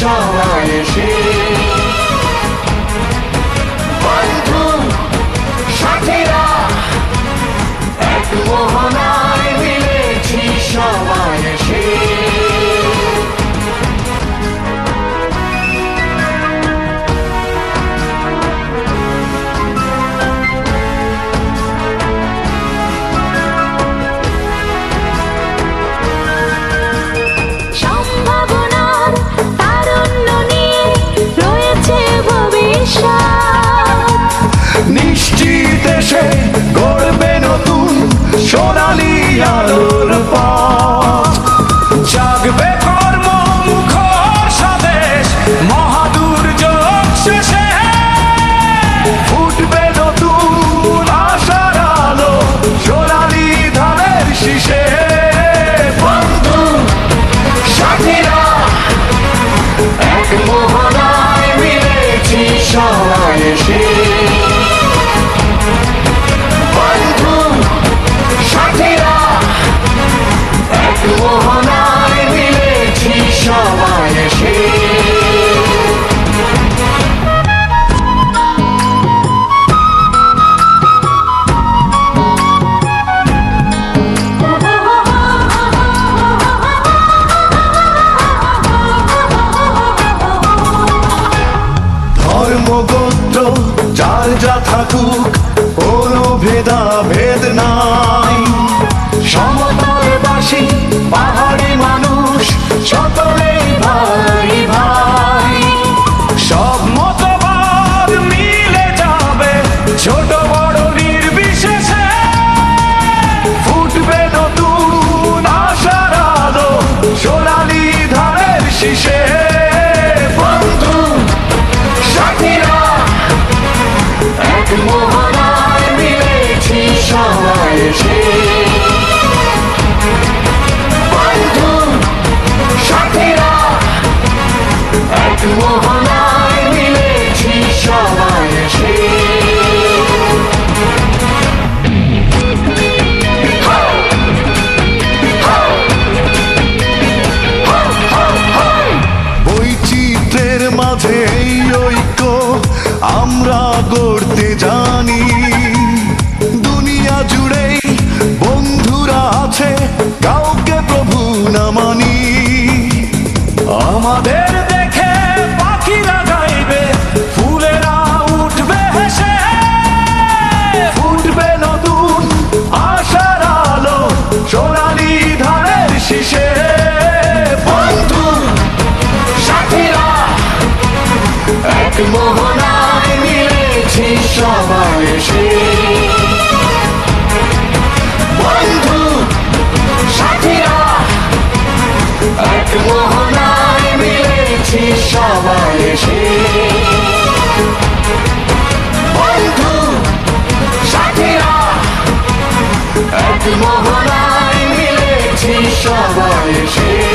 少年心 Cool. তুমহারায় মিলেছি সবাই এসে বয়সে বন্ধু, সাথীরা, এক মোহনায় মিলেছি সবাই এসে। বন্ধু, সাথীরা, এক মোহনায় মিলেছি সবাই এসে।